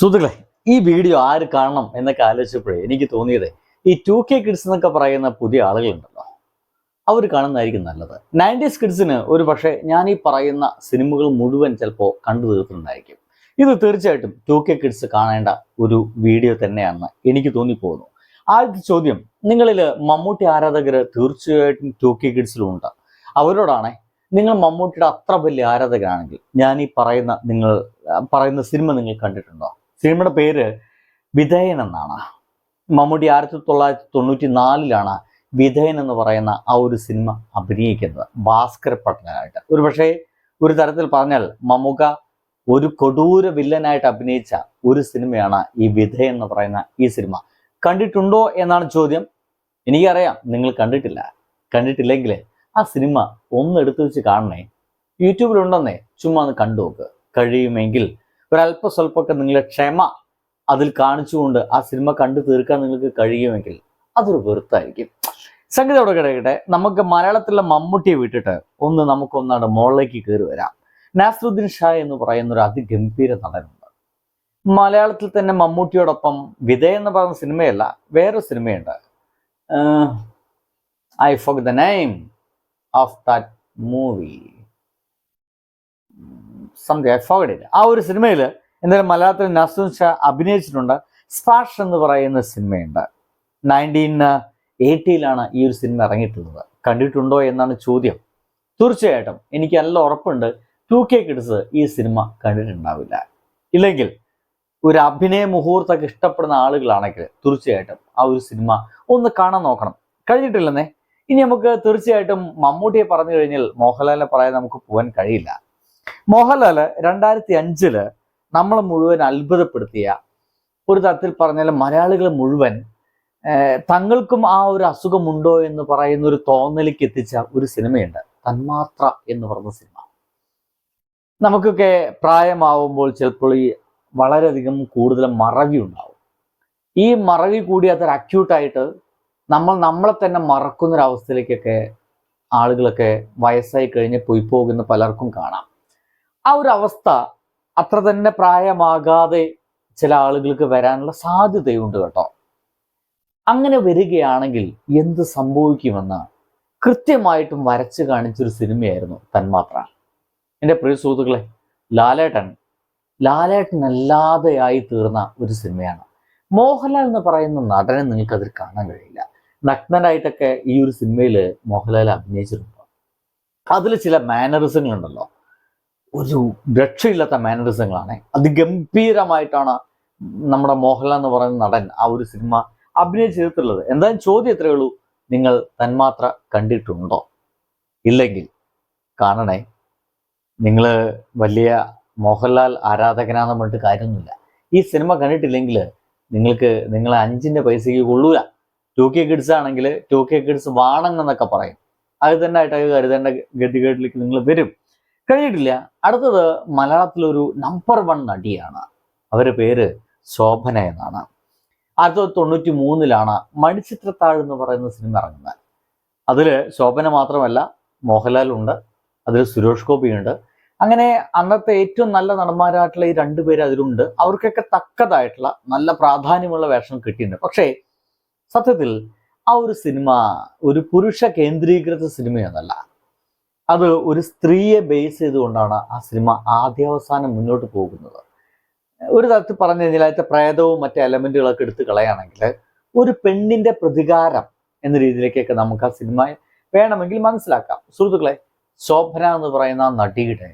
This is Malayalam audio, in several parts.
സുഹൃത്തുക്കളെ ഈ വീഡിയോ ആര് കാണണം എന്നൊക്കെ ആലോചിച്ചപ്പോഴേ എനിക്ക് തോന്നിയത് ഈ ടു കെ കിഡ്സ് എന്നൊക്കെ പറയുന്ന പുതിയ ആളുകളുണ്ടല്ലോ. അവർ കാണുന്നതായിരിക്കും നല്ലത്. നയന്റീസ് കിഡ്സിന് ഒരു പക്ഷേ ഞാൻ ഈ പറയുന്ന സിനിമകൾ മുഴുവൻ ചിലപ്പോൾ കണ്ടു തീർത്തിട്ടുണ്ടായിരിക്കും. ഇത് തീർച്ചയായിട്ടും ടു കെ കിഡ്സ് കാണേണ്ട ഒരു വീഡിയോ തന്നെയാണെന്ന് എനിക്ക് തോന്നിപ്പോകുന്നു. ആദ്യത്തെ ചോദ്യം നിങ്ങളിൽ മമ്മൂട്ടി ആരാധകർ തീർച്ചയായിട്ടും ടു കെ കിഡ്സിലുണ്ട് അവരോടാണ് നിങ്ങൾ മമ്മൂട്ടിയുടെ അത്ര വലിയ ആരാധകരാണെങ്കിൽ ഞാൻ ഈ പറയുന്ന നിങ്ങൾ പറയുന്ന സിനിമ നിങ്ങൾ കണ്ടിട്ടുണ്ടോ? സിനിമയുടെ പേര് വിധേയൻ എന്നാണ്. മമ്മൂട്ടി ആയിരത്തി തൊള്ളായിരത്തി തൊണ്ണൂറ്റി നാലിലാണ് വിധേയൻ എന്ന് പറയുന്ന ആ ഒരു സിനിമ അഭിനയിക്കുന്നത്. ഭാസ്കർ പട്ടനായിട്ട് ഒരു പക്ഷേ ഒരു തരത്തിൽ പറഞ്ഞാൽ മമ്മൂക്ക ഒരു കൊടൂര വില്ലനായിട്ട് അഭിനയിച്ച ഒരു സിനിമയാണ് ഈ വിധേയൻ എന്ന് പറയുന്ന ഈ സിനിമ. കണ്ടിട്ടുണ്ടോ എന്നാണ് ചോദ്യം. എനിക്കറിയാം. നിങ്ങൾ കണ്ടിട്ടില്ല. കണ്ടിട്ടില്ലെങ്കിൽ ആ സിനിമ ഒന്ന് എടുത്തു വെച്ച് കാണണേ. യൂട്യൂബിലുണ്ടെന്നേ. ചുമ്മാ ഒന്ന് കണ്ടു നോക്ക് കഴിയുമെങ്കിൽ ഒരല്പ സ്വല്പമൊക്കെ നിങ്ങളെ ക്ഷമ അതിൽ കാണിച്ചുകൊണ്ട് ആ സിനിമ കണ്ടു തീർക്കാൻ നിങ്ങൾക്ക് കഴിയുമെങ്കിൽ അതൊരു വെറുത്തായിരിക്കും. സംഗീതം അവിടെ കിടക്കട്ടെ. നമുക്ക് മലയാളത്തിലെ മമ്മൂട്ടിയെ വിട്ടിട്ട് ഒന്ന് നമുക്കൊന്നാണ് മോളിലേക്ക് കയറി വരാം. നാസറുദ്ദീൻ ഷാ എന്ന് പറയുന്ന ഒരു അതിഗംഭീര നടനുണ്ട്. മലയാളത്തിൽ തന്നെ മമ്മൂട്ടിയോടൊപ്പം വിധേ എന്ന് പറയുന്ന സിനിമയല്ല വേറൊരു സിനിമയുണ്ട്. I forgot the name of that movie something I forgot it. ആ ഒരു സിനിമയിൽ എന്തായാലും മലയാളത്തിൽ നസുൻ ഷാ അഭിനയിച്ചിട്ടുണ്ട്. സ്പാഷ് എന്ന് പറയുന്ന സിനിമയുണ്ട്. നയന്റീൻ എയ്റ്റിയിലാണ് ഈ ഒരു സിനിമ ഇറങ്ങിയിട്ടുള്ളത്. കണ്ടിട്ടുണ്ടോ എന്നാണ് ചോദ്യം. തീർച്ചയായിട്ടും എനിക്ക് നല്ല ഉറപ്പുണ്ട് ടു കെ കിഡ്സ് ഈ സിനിമ കണ്ടിട്ടുണ്ടാവില്ല. ഇല്ലെങ്കിൽ ഒരു അഭിനയ മുഹൂർത്തമൊക്കെ ഇഷ്ടപ്പെടുന്ന ആളുകളാണെങ്കിൽ തീർച്ചയായിട്ടും ആ ഒരു സിനിമ ഒന്ന് കാണാൻ നോക്കണം. കഴിഞ്ഞിട്ടില്ലെന്നേ? ഇനി നമുക്ക് തീർച്ചയായിട്ടും മമ്മൂട്ടിയെ പറഞ്ഞു കഴിഞ്ഞാൽ മോഹൻലാലിനെ പറയാൻ നമുക്ക് പോകാൻ കഴിയില്ല. മോഹൻലാൽ രണ്ടായിരത്തി അഞ്ചിൽ നമ്മളെ മുഴുവൻ അത്ഭുതപ്പെടുത്തിയ ഒരു തരത്തിൽ പറഞ്ഞാൽ മലയാളികൾ മുഴുവൻ തങ്ങൾക്കും ആ ഒരു അസുഖമുണ്ടോ എന്ന് പറയുന്ന ഒരു തോന്നലിക്ക് എത്തിച്ച ഒരു സിനിമയുണ്ട് തന്മാത്ര എന്ന് പറഞ്ഞ സിനിമ. നമുക്കൊക്കെ പ്രായമാവുമ്പോൾ ചിലപ്പോൾ ഈ വളരെയധികം കൂടുതൽ മറവി ഉണ്ടാവും. ഈ മറവി കൂടി അതൊരു അക്യൂട്ടായിട്ട് നമ്മൾ നമ്മളെ തന്നെ മറക്കുന്നൊരവസ്ഥയിലേക്കൊക്കെ ആളുകളൊക്കെ വയസ്സായി കഴിഞ്ഞ് പോയി പോകുന്ന പലർക്കും കാണാം. ആ ഒരു അവസ്ഥ അത്ര തന്നെ പ്രായമാകാതെ ചില ആളുകൾക്ക് വരാനുള്ള സാധ്യതയുണ്ട് കേട്ടോ. അങ്ങനെ വരികയാണെങ്കിൽ എന്ത് സംഭവിക്കുമെന്ന് കൃത്യമായിട്ടും വരച്ചു കാണിച്ചൊരു സിനിമയായിരുന്നു തന്മാത്ര. എന്റെ പ്രിയ സുഹൃത്തുക്കളെ ലാലേട്ടൻ. ലാലേട്ടൻ അല്ലാതെയായി തീർന്ന ഒരു സിനിമയാണ്. മോഹൻലാൽ എന്ന് പറയുന്ന നടനെ നിങ്ങൾക്ക് അതിൽ കാണാൻ കഴിയില്ല. നഗ്നനായിട്ടൊക്കെ ഈ ഒരു സിനിമയിൽ മോഹൻലാൽ അഭിനയിച്ചിട്ടുണ്ട്. അതിൽ ചില മാനറിസങ്ങളുണ്ടല്ലോ ഒരു രക്ഷയില്ലാത്ത മാനറിസങ്ങളാണ്. അതിഗംഭീരമായിട്ടാണ് നമ്മുടെ മോഹൻലാൽ എന്ന് പറയുന്ന നടൻ ആ ഒരു സിനിമ അഭിനയം ചെയ്തിട്ടുള്ളത്. എന്തായാലും ചോദ്യം എത്രയേ ഉള്ളൂ. നിങ്ങൾ തന്മാത്ര കണ്ടിട്ടുണ്ടോ? ഇല്ലെങ്കിൽ കാണണേ. നിങ്ങൾ വലിയ മോഹൻലാൽ ആരാധകനാന്ന് പറഞ്ഞിട്ട് കാര്യമൊന്നുമില്ല. ഈ സിനിമ കണ്ടിട്ടില്ലെങ്കിൽ നിങ്ങൾക്ക് നിങ്ങളെ അഞ്ചിന്റെ പൈസയ്ക്ക് കൊള്ളൂല. ടു കെ കിഡ്സ് ആണെങ്കിൽ ടു കെ കിഡ്സ് വാണങ്ങെന്നൊക്കെ പറയും. അത് തന്നെ ആയിട്ട് കരുതേണ്ട ഗതികേട്ടിലേക്ക് നിങ്ങൾ വരും. കഴിഞ്ഞിട്ടില്ല. അടുത്തത് മലയാളത്തിലൊരു നമ്പർ വൺ നടിയാണ്. അവരുടെ പേര് ശോഭന എന്നാണ്. ആയിരത്തി തൊള്ളായിരത്തി തൊണ്ണൂറ്റി മൂന്നിലാണ് മണിച്ചിത്രത്താഴ് എന്ന് പറയുന്ന സിനിമ ഇറങ്ങുന്നത്. അതിൽ ശോഭന മാത്രമല്ല മോഹൻലാലുണ്ട് അതിൽ സുരേഷ് ഗോപിയുണ്ട് അങ്ങനെ അന്നത്തെ ഏറ്റവും നല്ല നടന്മാരായിട്ടുള്ള ഈ രണ്ടുപേര് അതിലുണ്ട്. അവർക്കൊക്കെ തക്കതായിട്ടുള്ള നല്ല പ്രാധാന്യമുള്ള വേഷം കിട്ടിയിട്ടുണ്ട്. പക്ഷേ സത്യത്തിൽ ആ ഒരു സിനിമ ഒരു പുരുഷ കേന്ദ്രീകൃത സിനിമയൊന്നല്ല അത് ഒരു സ്ത്രീയെ ബേസ് ചെയ്തുകൊണ്ടാണ് ആ സിനിമ ആദ്യാവസാനം മുന്നോട്ട് പോകുന്നത്. ഒരു തരത്തിൽ പറഞ്ഞു കഴിഞ്ഞാൽ അതിന്റെ പ്രേതവും മറ്റു എലമെന്റുകളൊക്കെ എടുത്ത് കളയുകയാണെങ്കിൽ ഒരു പെണ്ണിന്റെ പ്രതികാരം എന്ന രീതിയിലേക്കൊക്കെ നമുക്ക് ആ സിനിമ വേണമെങ്കിൽ മനസ്സിലാക്കാം. സുഹൃത്തുക്കളെ ശോഭന എന്ന് പറയുന്ന നടിയുടെ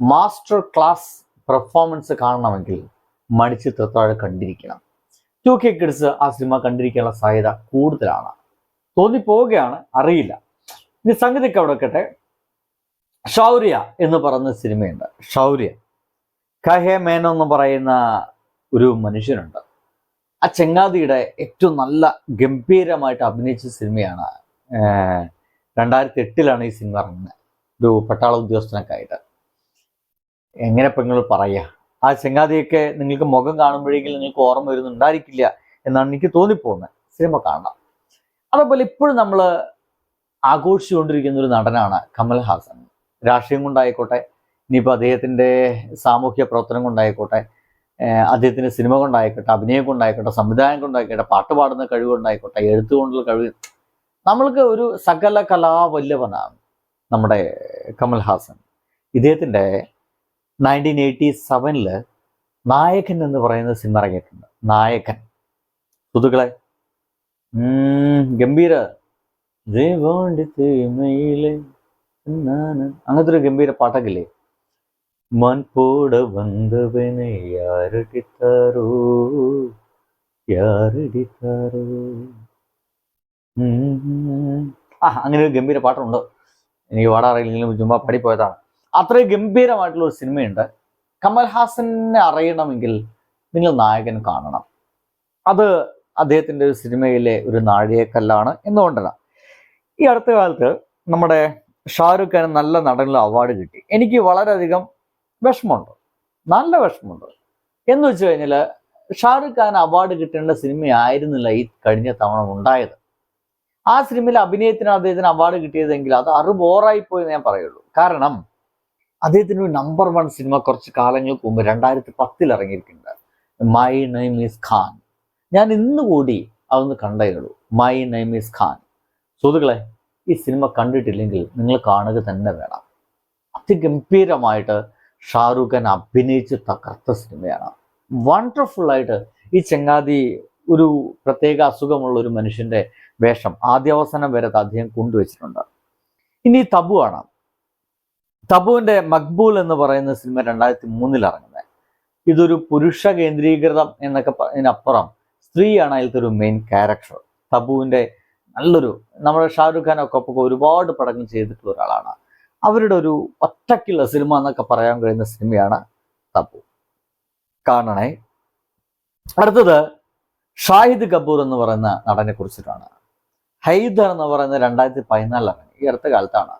മാസ്റ്റർ ക്ലാസ് പെർഫോമൻസ് കാണണമെങ്കിൽ മണിച്ചിത്രത്തോടെ കണ്ടിരിക്കണം. ടു കെ കിഡ്സ് ആ സിനിമ കണ്ടിരിക്കാനുള്ള സാധ്യത കൂടുതലാണ്. തോന്നിപ്പോവുകയാണ് അറിയില്ല. ഇനി സംഗതിക്ക് അവിടെ വെക്കട്ടെ. ഷൗര്യ എന്ന് പറയുന്ന സിനിമയുണ്ട്. ഷൗര്യ. കഹേ മേനോ എന്ന് പറയുന്ന ഒരു മനുഷ്യനുണ്ട്. ആ ചെങ്ങാതിയുടെ ഏറ്റവും നല്ല ഗംഭീരമായിട്ട് അഭിനയിച്ച സിനിമയാണ് രണ്ടായിരത്തി എട്ടിലാണ് ഈ സിനിമ ഇറങ്ങുന്നത്. ഒരു പട്ടാള ഉദ്യോഗസ്ഥനൊക്കെ ആയിട്ട്. എങ്ങനെ ഇപ്പം നിങ്ങൾ പറയുക ആ ചെങ്ങാതിയൊക്കെ നിങ്ങൾക്ക് മുഖം കാണുമ്പോഴേക്കും നിങ്ങൾക്ക് ഓർമ്മ വരുന്നുണ്ടായിരിക്കില്ല എന്നാണ് എനിക്ക് തോന്നിപ്പോകുന്നത് സിനിമ കാണണം. അതേപോലെ ഇപ്പോഴും നമ്മൾ ആഘോഷിച്ചുകൊണ്ടിരിക്കുന്ന ഒരു നടനാണ് കമൽഹാസൻ രാഷ്ട്രീയം കൊണ്ടായിക്കോട്ടെ ഇനിയിപ്പോൾ അദ്ദേഹത്തിന്റെ സാമൂഹ്യ പ്രവർത്തനം കൊണ്ടായിക്കോട്ടെ അദ്ദേഹത്തിന്റെ സിനിമ കൊണ്ടായിക്കോട്ടെ അഭിനയം കൊണ്ടായിക്കോട്ടെ സംവിധാനം കൊണ്ടായിക്കോട്ടെ പാട്ട് പാടുന്ന കഴിവ് കൊണ്ടായിക്കോട്ടെ എഴുത്തുകൊണ്ടുള്ള കഴിവ് നമ്മൾക്ക് ഒരു സകല കലാവല്ലവനാണ് നമ്മുടെ കമൽഹാസൻ ഇദ്ദേഹത്തിന്റെ നയന്റീൻ എയ്റ്റി സെവനിൽ നായകൻ എന്ന് പറയുന്ന സിനിമ ഇറങ്ങിയിട്ടുണ്ട്. നായകൻ. സുഹൃത്തുക്കളെ ഗംഭീര. അങ്ങനത്തെ ഒരു ഗംഭീര പാട്ടൊക്കെ ഇല്ലേ മൺ പോട വന്നവനെ യാരടിത്താരോ? യാരടിത്താരോ. ആ അങ്ങനെ ഒരു ഗംഭീര പാട്ടുണ്ട്. എനിക്ക് പാടാറില്ലെങ്കിലും ചുമ്മാ പാടിപ്പോയതാണ്. അത്രയും ഗംഭീരമായിട്ടുള്ള ഒരു സിനിമയുണ്ട്. കമൽഹാസനെ അറിയണമെങ്കിൽ നിങ്ങൾ നായകൻ കാണണം. അത് അദ്ദേഹത്തിന്റെ ഒരു സിനിമയിലെ ഒരു നാഴികക്കല്ലാണ് എന്നുകൊണ്ടല്ല. ഈ അടുത്ത കാലത്ത് നമ്മുടെ ഷാരൂഖ് ഖാൻ നല്ല നടനുള്ള അവാർഡ് കിട്ടി. എനിക്ക് വളരെയധികം വിഷമമുണ്ട്. നല്ല വിഷമമുണ്ട്. എന്ന് വെച്ച് കഴിഞ്ഞാൽ ഷാരൂഖ് ഖാൻ അവാർഡ് കിട്ടേണ്ട സിനിമയായിരുന്നില്ല ഈ കഴിഞ്ഞ തവണ ഉണ്ടായത്. ആ സിനിമയിൽ അഭിനയത്തിന് അദ്ദേഹത്തിന് അവാർഡ് കിട്ടിയതെങ്കിൽ അത് അറു ബോറായി ഞാൻ പറയുള്ളൂ. കാരണം അദ്ദേഹത്തിന് ഒരു നമ്പർ വൺ സിനിമ കുറച്ച് കാലങ്ങൾക്ക് മുമ്പ് രണ്ടായിരത്തി പത്തിൽ ഇറങ്ങിയിട്ടുണ്ട് മൈ നെയിം ഈസ് ഖാൻ ഞാൻ ഇന്ന് കൂടി അതൊന്ന് കണ്ടേ ഉള്ളൂ. മൈ നെയിം ഈസ് ഖാൻ സുഹൃത്തുക്കളെ ഈ സിനിമ കണ്ടിട്ടില്ലെങ്കിൽ നിങ്ങൾ കാണുക തന്നെ വേണം. അതിഗംഭീരമായിട്ട് ഷാറൂഖ് ഖാൻ അഭിനയിച്ച് തകർത്ത സിനിമയാണ്. വണ്ടർഫുള്ളായിട്ട് ഈ ചെങ്ങാതി ഒരു പ്രത്യേക അസുഖമുള്ള ഒരു മനുഷ്യന്റെ വേഷം ആദ്യാവസാനം വരെ അദ്ദേഹം കൊണ്ടുവച്ചിട്ടുണ്ട്. ഇനി തബു ആണ് തബുവിന്റെ മക്ബൂൽ എന്ന് പറയുന്ന സിനിമ രണ്ടായിരത്തി മൂന്നിൽ ഇറങ്ങുന്നത്. ഇതൊരു പുരുഷ കേന്ദ്രീകൃതം എന്നൊക്കെ അതിനപ്പുറം സ്ത്രീയാണ് അതിലത്തെ ഒരു മെയിൻ ക്യാരക്ടർ തബുവിന്റെ നല്ലൊരു നമ്മുടെ ഷാരൂഖ് ഖാനൊക്കെ ഒപ്പം ഒരുപാട് പടങ്ങൾ ചെയ്തിട്ടുള്ള ഒരാളാണ്. അവരുടെ ഒരു ഒറ്റയ്ക്കുള്ള സിനിമ എന്നൊക്കെ പറയാൻ കഴിയുന്ന സിനിമയാണ് തപ്പു കാണണേ. അടുത്തത് ഷാഹിദ് കപൂർ എന്ന് പറയുന്ന നടനെ കുറിച്ചിട്ടാണ്. ഹൈദർ എന്ന് പറയുന്ന രണ്ടായിരത്തി പതിനാലിലാണ്. ഈ അടുത്ത കാലത്താണ്.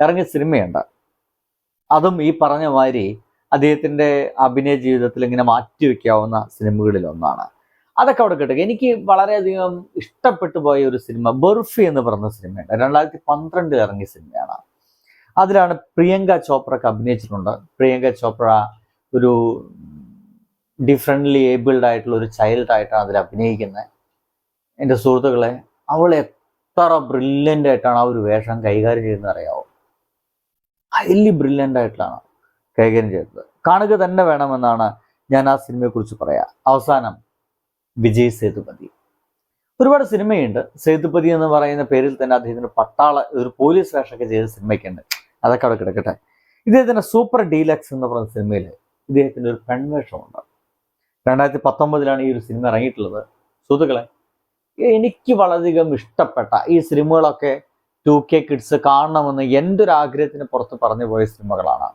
ഇറങ്ങിയ സിനിമയുണ്ട്. അതും ഈ പറഞ്ഞ മാതിരി അദ്ദേഹത്തിന്റെ അഭിനയ ജീവിതത്തിൽ ഇങ്ങനെ മാറ്റിവെക്കാവുന്ന സിനിമകളിൽ ഒന്നാണ് അതൊക്കെ അവിടെ കിട്ടുക എനിക്ക് വളരെയധികം ഇഷ്ടപ്പെട്ടു പോയ ഒരു സിനിമ ബർഫി എന്ന് പറഞ്ഞ സിനിമയുണ്ട്. രണ്ടായിരത്തി പന്ത്രണ്ടിൽ ഇറങ്ങിയ സിനിമയാണ്. അതിലാണ് പ്രിയങ്ക ചോപ്രക്ക് അഭിനയിച്ചിട്ടുണ്ട്. പ്രിയങ്ക ചോപ്ര ഒരു ഡിഫറെന്റ്ലി ഏബിൾഡ് ആയിട്ടുള്ള ഒരു ചൈൽഡ് ആയിട്ടാണ് അതിൽ അഭിനയിക്കുന്നത്. എന്റെ സുഹൃത്തുക്കളെ അവൾ എത്ര ബ്രില്യന്റ് ആയിട്ടാണ് ആ ഒരു വേഷം കൈകാര്യം ചെയ്യുന്നത് അറിയാവോ? ഹൈലി ബ്രില്യന്റ് ആയിട്ടാണ് കൈകാര്യം ചെയ്തത് കാണുക തന്നെ വേണമെന്നാണ് ഞാൻ ആ സിനിമയെക്കുറിച്ച് പറയാം. അവസാനം വിജയ് സേതുപതി. ഒരുപാട് സിനിമയുണ്ട്. സേതുപതി എന്ന് പറയുന്ന പേരിൽ തന്നെ അദ്ദേഹത്തിന് പട്ടാള ഒരു പോലീസ് വേഷമൊക്കെ ചെയ്ത സിനിമയ്ക്കുണ്ട്. അതൊക്കെ അവിടെ കിടക്കട്ടെ. ഇദ്ദേഹത്തിന്റെ സൂപ്പർ ഡീലക്സ് എന്ന് പറയുന്ന സിനിമയിൽ ഇദ്ദേഹത്തിന്റെ ഒരു പെൺവേഷമുണ്ട്. രണ്ടായിരത്തി പത്തൊമ്പതിലാണ് ഈ ഒരു സിനിമ ഇറങ്ങിയിട്ടുള്ളത്. സുഹൃത്തുക്കളെ എനിക്ക് വളരെയധികം ഇഷ്ടപ്പെട്ട ഈ സിനിമകളൊക്കെ ടു കെ കിഡ്സ് കാണണമെന്ന് എന്റെ ഒരു ആഗ്രഹത്തിന് പുറത്ത് പറഞ്ഞു പോയ സിനിമകളാണ്.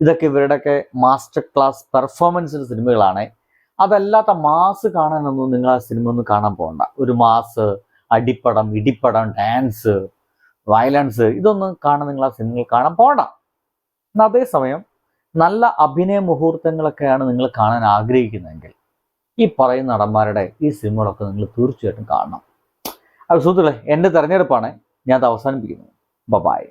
ഇതൊക്കെ ഇവരുടെയൊക്കെ മാസ്റ്റർ ക്ലാസ് പെർഫോമൻസിന്റെ സിനിമകളാണ്. അതല്ലാത്ത മാസ് കാണാനൊന്നും നിങ്ങൾ ആ സിനിമ ഒന്നും കാണാൻ പോകണ്ട ഒരു മാസ് അടിപ്പടം ഇടിപ്പടം ഡാൻസ് വയലൻസ് ഇതൊന്നും കാണാൻ നിങ്ങൾ ആ സിനിമകൾ കാണാൻ പോകണ്ട എന്നാൽ അതേസമയം നല്ല അഭിനയ മുഹൂർത്തങ്ങളൊക്കെയാണ് നിങ്ങൾ കാണാൻ ആഗ്രഹിക്കുന്നതെങ്കിൽ ഈ പറയുന്ന നടന്മാരുടെ ഈ സിനിമകളൊക്കെ നിങ്ങൾ തീർച്ചയായിട്ടും കാണണം. അത് സുഹൃത്തുക്കളെ എന്റെ തിരഞ്ഞെടുപ്പാണ്. ഞാൻ അത് അവസാനിപ്പിക്കുന്നു. ബബായ്